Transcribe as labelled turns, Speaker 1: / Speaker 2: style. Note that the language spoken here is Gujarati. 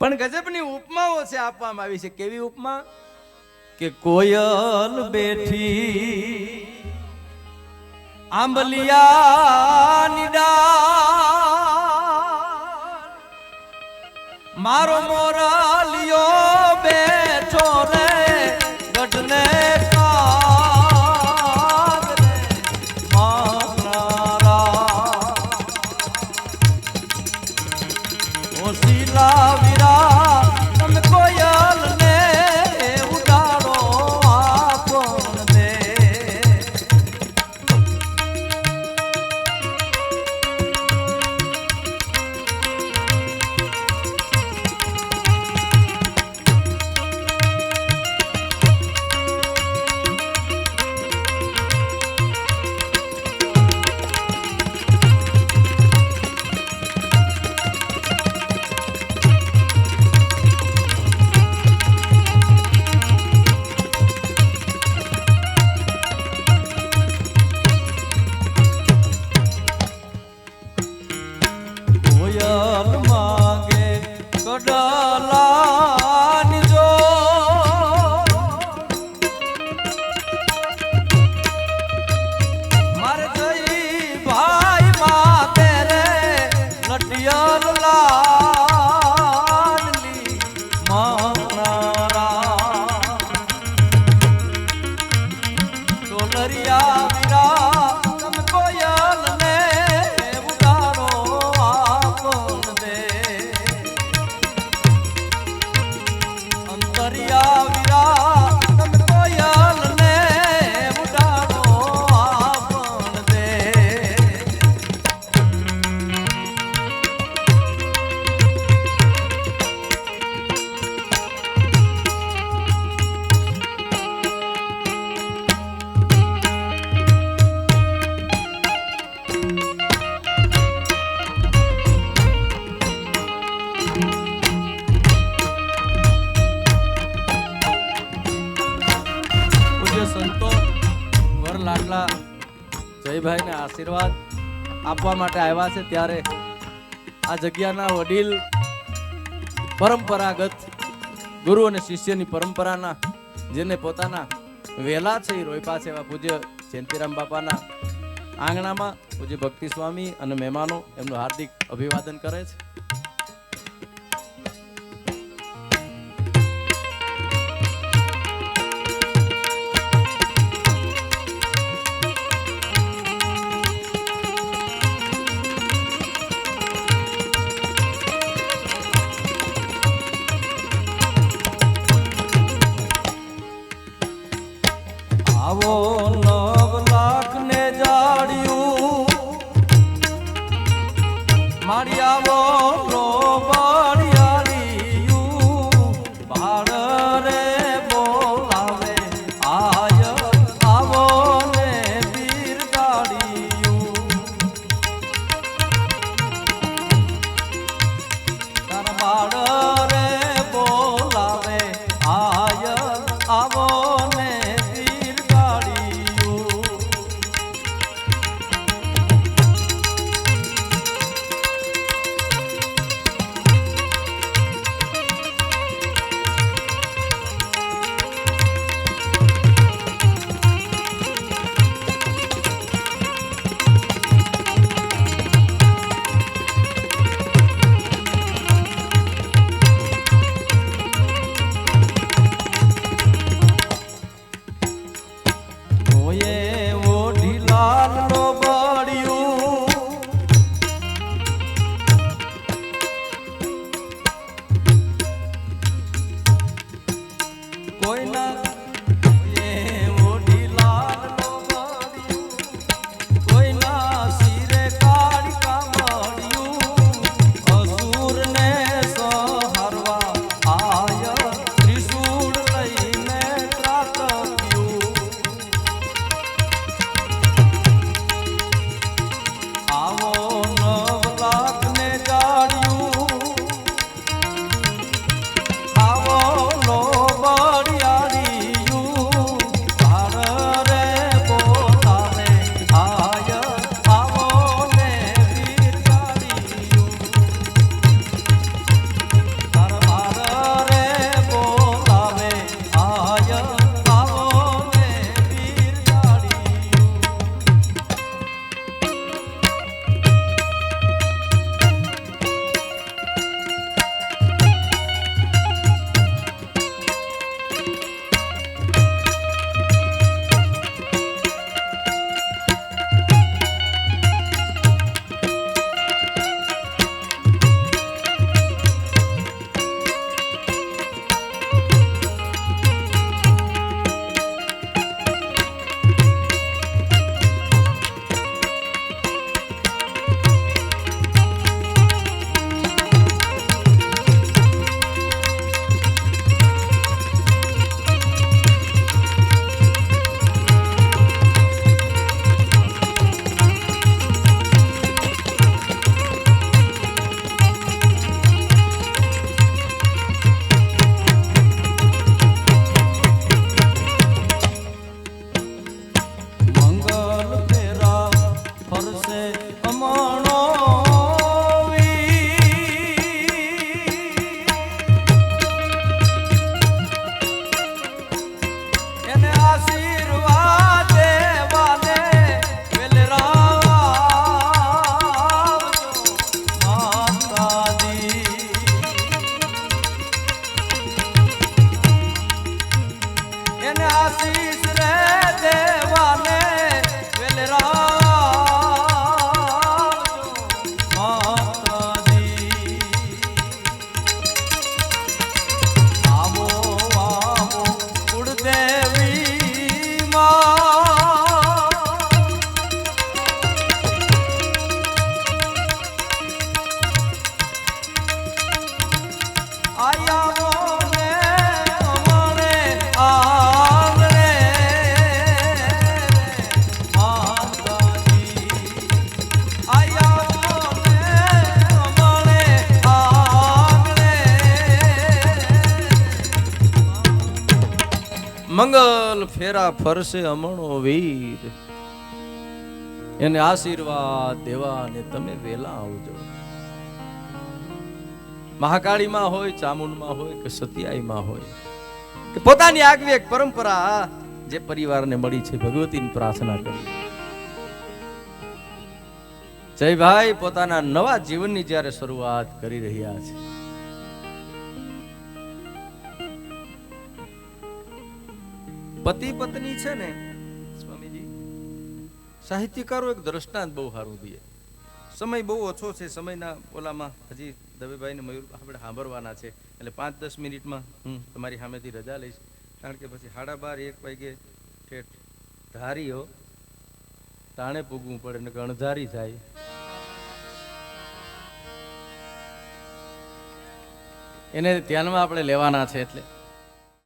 Speaker 1: પણ ગજબની ઉપમાઓ છે આપવામાં આવી છે. કેવી ઉપમા? કે કોયલ બેઠી આંબલિયા ડાળ, મારો મોરાલિયો સંતો વર લાડલા જયભાઈને આશીર્વાદ આપવા માટે આવ્યા છે ત્યારે આ જગ્યાના વડીલ પરંપરાગત ગુરુ અને શિષ્યની પરંપરાના જેને પોતાના વેલા છે એ રોયપા છે એવા પૂજ્ય જયંતિરામ બાપાના આંગણામાં, પૂજ્ય ભક્તિ સ્વામી અને મહેમાનો એમનું હાર્દિક અભિવાદન કરે છે. આવો મંગલ ફેરા ફરશે અમણો વીર. એને આશીર્વાદ દેવા ને તમે વેલા આવજો. મહાકાળીમાં હોય, ચામુંડમાં હોય કે સતિયાઈમાં હોય. કે પોતાની આગવી એક પરંપરા જે પરિવારને મળી છે, ભગવતીની પ્રાર્થના કરી. જયભાઈ પોતાના નવા જીવનની જ્યારે શરૂઆત કરી રહ્યા છે. પતિ પત્ની છે ને, સ્વામીજી, સાહિત્યકારો એક દ્રષ્ટાંત બહુ સારું દે. સમય બહુ ઓછો છે સમયના ઓલામાં. હજી દવેભાઈને મયુર આપણે સાંભળવાના છે. એટલે પાંચ દસ મિનિટમાં હું તમારી સામેથી રજા લઈશ. કારણ કે પછી સાડા બાર, એક વાગે ઠેઠ ધારીઓ તાણે પૂગવું પડે ને અણધારી થાય. એને ધ્યાનમાં આપણે લેવાના છે એટલે.